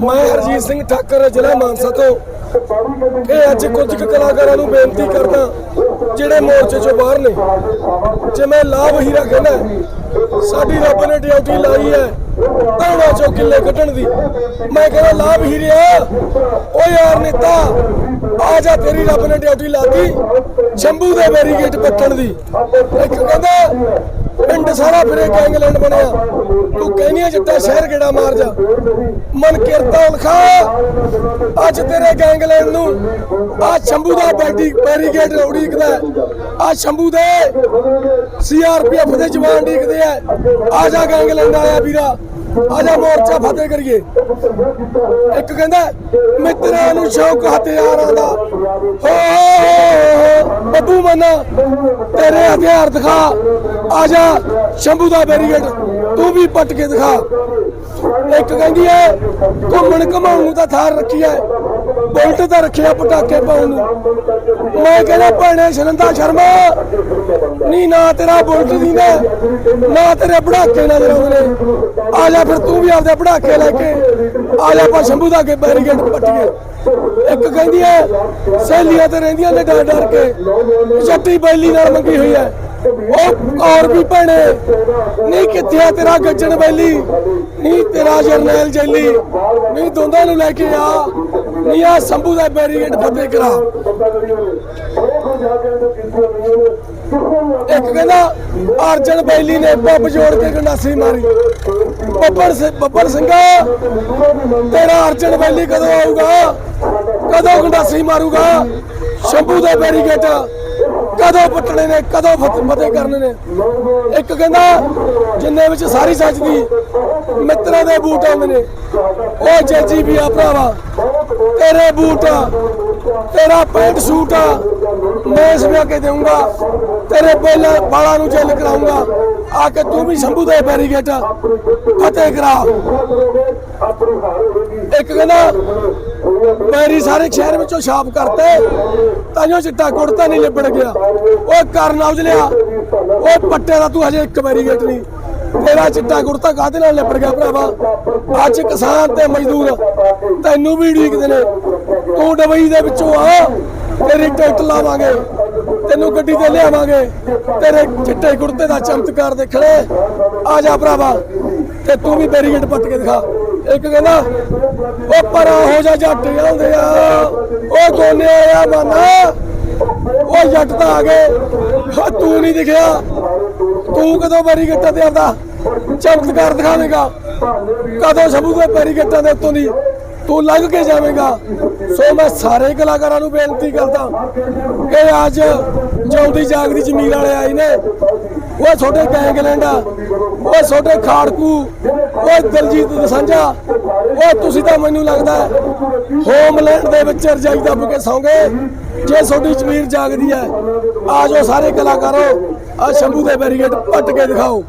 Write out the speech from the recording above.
ਮੈਂ ਹਰਜੀਤ ਸਿੰਘ ਠਾਕਰ, ਜ਼ਿਲ੍ਹਾ ਮਾਨਸਾ ਤੋਂ ਇਹ ਅੱਜ ਕੁਝ ਕਲਾਕਾਰਾਂ ਨੂੰ ਬੇਨਤੀ ਕਰਦਾ, ਜਿਹੜੇ ਮੋਰਚੇ ਚੋਂ ਬਾਹਰ ਨੇ ਜਿਵੇਂ ਲਾਭ ਹੀਰਾ ਕਹਿੰਦਾ, ਸਾਡੀ ਰੱਬ ਨੇ ਡਿਊਟੀ ਲਾਈ ਹੈ ਧਾਣਾ ਚੋਂ ਕਿੱਲੇ ਕੱਢਣ ਦੀ। ਮੈਂ ਕਹਿੰਦਾ, ਲਾਭ ਹੀਰਿਆ ਓ ਯਾਰ ਨੇਤਾ, ਆ ਜਾ ਤੇਰੀ ਰੱਬ ਨੇ ਡਿਊਟੀ ਲਾਤੀ, ਸ਼ੰਭੂ ਦੇ ਬੈਰੀਗੇਟ ਪੱਟਣ ਦੀ। ਇੱਕ ਕਹਿੰਦਾ ਪਿੰਡ ਸਾਰਾ ਫਿਰੇ ਗੈਂਗਲੈਂਡ ਬਣਿਆ। ਤੂੰ ਕਹਿੰਦੀਆਂ ਜਿੱਤਾ ਸ਼ਹਿਰ ਗੇੜਾ ਮਾਰ ਜਾ। ਮਨ ਕਿਰਤਾ ਲਖਾ ਅੱਜ ਤੇਰੇ ਗੈਂਗਲੈਂਡ ਨੂੰ ਆ ਸ਼ੰਭੂ ਦਾ ਬੈਡੀ ਬੈਰੀਗੇਟ ਉਡੀਕਦਾ ਆ ਸ਼ੰਭੂ ਦੇ ਸੀਆਰਪੀਐਫ ਦੇ ਜਵਾਨ ਉਡੀਕਦੇ ਆ। ਆ ਜਾ ਗੈਂਗਲੈਂਡ ਆਇਆ ਵੀਰਾ। ਆ ਜਾ ਮੋਰਚਾ ਫਤਿਹ ਕਰੀਏ। ਇੱਕ ਕਹਿੰਦਾ, ਮਿੱਤਰਾਂ ਨੂੰ ਸ਼ੌਕ ਹਥਿਆਰਾਂ ਦਾ। ਹੋ ਬੱਬੂ ਮਨਾ, ਤੇਰੇ ਹਥਿਆਰ ਦਿਖਾ। ਆ ਜਾ, ਸ਼ੰਭੂ ਦਾ ਬੈਰੀਗੇਟ ਤੂੰ ਵੀ ਪੱਟ ਕੇ ਦਿਖਾ। ਇੱਕ ਕਹਿੰਦੀ ਐ ਘੁੰਮਣ ਘਮਾਉਣ ਨੂੰ ਤਾਂ ਥਾਰ ਰੱਖੀ ਐ ਬੁਲਟ ਤਾਂ ਰੱਖਿਆ ਪਟਾਕੇ ਪਾਉਣ ਨੂੰ। ਮੈਂ ਕਹਿੰਦਾ, ਭੈਣੇ ਸ਼ਰੰਦਾ ਸ਼ਰਮਾ ਨਹੀਂ ਨਾ ਤੇਰਾ ਬੁਲਟ ਦੀ ਨਾ ਨਾ ਤੇਰੇ ਪੜਾਕੇ ਨਜ਼ਰ ਆਉਂਦੇ। ਨੇ ਆ ਜਾ ਫਿਰ ਤੂੰ ਵੀ ਆਪਦੇ ਪਟਾਕੇ ਲੈ ਕੇ, ਆ ਜਾ ਪਾ ਸ਼ੰਭੂ ਦਾ ਅੱਗੇ ਬੈਰੀਗੇਟ ਪੱਟੀਏ। ਇੱਕ ਕਹਿੰਦੀ ਐ ਸਹੇਲੀਆਂ ਤੇ ਰਹਿੰਦੀਆਂ ਨੇ ਡਰ ਡਰ ਕੇ ਜੱਟੀ ਬੈਲੀ ਨਾਲ ਮੰਗੀ ਹੋਈ ਐ ਉਹ ਔਰ ਵੀ ਭੈਣੇ। ਨਹੀਂ ਕਿੱਥੇ ਆ ਤੇਰਾ ਗੱਜਣ ਬੈਲੀ? ਨਹੀਂ ਤੇਰਾ ਜਰਨੈਲ ਜੈਲੀ। ਨਹੀਂ ਦੋਂਦਾਂ ਨੂੰ ਲੈ ਕੇ ਆ। ਨਹੀਂ ਆ ਸੰਭੂ ਦਾ ਬੈਰੀਗੇਟ ਫਤਿਹ ਕਰਾ। ਇੱਕ ਕਹਿੰਦਾ, ਅਰਜਨ ਬੈਲੀ ਨੇ ਪੱਬ ਜੋੜ ਕੇ ਗੰਡਾਸੀ ਮਾਰੀ। ਬੱਬਰ ਸਿੰਘ ਬੱਬਰ ਸਿੰਘਾ, ਤੇਰਾ ਅਰਜਨ ਬੈਲੀ ਕਦੋਂ ਆਊਗਾ? ਕਦੋਂ ਗੰਡਾਸੀ ਮਾਰੂਗਾ? ਸ਼ੰਭੂ ਦਾ ਬੈਰੀਗੇਟ ਕਦੋਂ ਪੱਟਣੇ ਨੇ, ਕਦੋਂ ਫਤਿਹ ਕਰਨੇ ਨੇ? ਇੱਕ ਕਹਿੰਦਾ, ਜਿੰਨੇ ਵਿੱਚ ਸਾਰੀ ਸੱਜਦੀ ਮਿੱਤਰਾਂ ਦੇ ਬੂਟ ਆਉਂਦੇ ਨੇ। ਉਹ ਜੱਜੀ ਵੀ ਆ ਭਰਾਵਾ, ਤੇਰੇ ਬੂਟ ਤੇਰਾ ਪੈਂਟ ਸੂਟ ਮੈਂ ਸਮਿਆ ਕੇ ਦੇਊਂਗਾ, ਤੇਰੇ ਪਹਿਲਾਂ ਬਾਲਾਂ ਨੂੰ ਜੈਲ ਕਰਾਊਂਗਾ, ਆ ਕੇ ਤੂੰ ਵੀ ਸ਼ੰਭੂ ਦੇ ਬੈਰੀਗੇਟ ਫਤਿਹ ਕਰਾ। ਇੱਕ ਕਹਿੰਦਾ ਮੈਰੀ ਸਾਰੇ ਸ਼ਹਿਰ ਵਿੱਚੋਂ ਛਾਪ ਕਰਤੇ। ਤਾਂਿਓ ਚਿੱਟਾ ਕੁੜਤਾ ਨਹੀਂ ਲਿਬੜ ਗਿਆ। ਓਏ ਕਰਨ ਔਜਲਿਆ ਓਏ ਪੱਟੇ ਦਾ ਤੂੰ ਹਜੇ ਇੱਕ ਬੈਰੀਗੇਟ ਨਹੀਂ। ਤੇਰਾ ਚਿੱਟਾ ਕੁੜਤਾ ਕਾਹਦੇ ਨਾਲ ਲਿਬੜ ਗਿਆ ਭਰਾਵਾ? ਅੱਜ ਕਿਸਾਨ ਤੇ ਮਜ਼ਦੂਰ, ਤੈਨੂੰ ਵੀ ਉਡੀਕਦੇ ਨੇ ਤੂੰ ਡਬਈ ਦੇ ਵਿੱਚੋਂ ਆ। ਤੇਰੀ ਟਿਕਟ ਲਾਵਾਂਗੇ। ਤੈਨੂੰ ਗੱਡੀ ਤੇ ਲਿਆਵਾਂਗੇ। ਤੇਰੇ ਚਿੱਟੇ ਕੁੜਤੇ ਦਾ ਚਮਤਕਾਰ ਦੇਖਣੇ। ਆ ਜਾ ਭਰਾਵਾ। ਤੇ ਤੂੰ ਵੀ ਬੈਰੀਗੇਟ ਪੱਟ ਕੇ ਦਿਖਾ। ਇੱਕ ਕਹਿੰਦਾ, ਉਹ ਪਰਾਂ ਹੋ ਜਾ ਜੱਟ ਆਉਂਦੇ ਆ। ਉਹ ਗੋਨੇ ਆ ਮਾਨਾ ਉਹ ਜੱਟ ਤਾਂ ਆ ਗਏ। ਉਹ ਤੂੰ ਨਹੀਂ ਦਿਖਿਆ। ਤੂੰ ਕਦੋਂ ਬੈਰੀਗੇਟਾਂ ਤੇ ਆਉਂਦਾ ਚਮਤਕਾਰ ਦਿਖਾਵੇਂਗਾ? ਕਦੋਂ ਸਭੂ ਦੇ ਪੈਰੀ ਬੈਰੀਗੇਟਾਂ ਦੇ ਉੱਤੋਂ ਦੀ? ਤੂੰ ਲੰਘ ਕੇ ਜਾਵੇਂਗਾ। ਸੋ ਮੈਂ ਸਾਰੇ ਕਲਾਕਾਰਾਂ ਨੂੰ ਬੇਨਤੀ ਕਰਦਾ ਕਿ ਅੱਜ ਜਿਉਂਦੀ ਜਾਗਦੀ ਜ਼ਮੀਰ ਵਾਲੇ ਆਏ ਨੇ। ਉਹ ਛੋਟੇ ਗੈਂਗਲੈਂਡ ਆ ਉਹ ਛੋਟੇ ਖਾੜਕੂ ਉਹ ਦਲਜੀਤ ਦਸਾਂਝਾ ਉਹ ਤੁਸੀਂ ਤਾਂ ਮੈਨੂੰ ਲੱਗਦਾ ਹੋਮਲੈਂਡ ਦੇ ਵਿੱਚ ਰਜਾਈ ਦੱਬ ਕੇ ਸੌਂਗੇ। ਜੇ ਤੁਹਾਡੀ ਜ਼ਮੀਰ ਜਾਗਦੀ ਹੈ, ਆ ਜਾਓ ਸਾਰੇ ਕਲਾਕਾਰੋ, ਆ ਸ਼ੰਭੂ ਦੇ ਬੈਰੀਗੇਟ ਪੱਟ ਕੇ ਦਿਖਾਓ।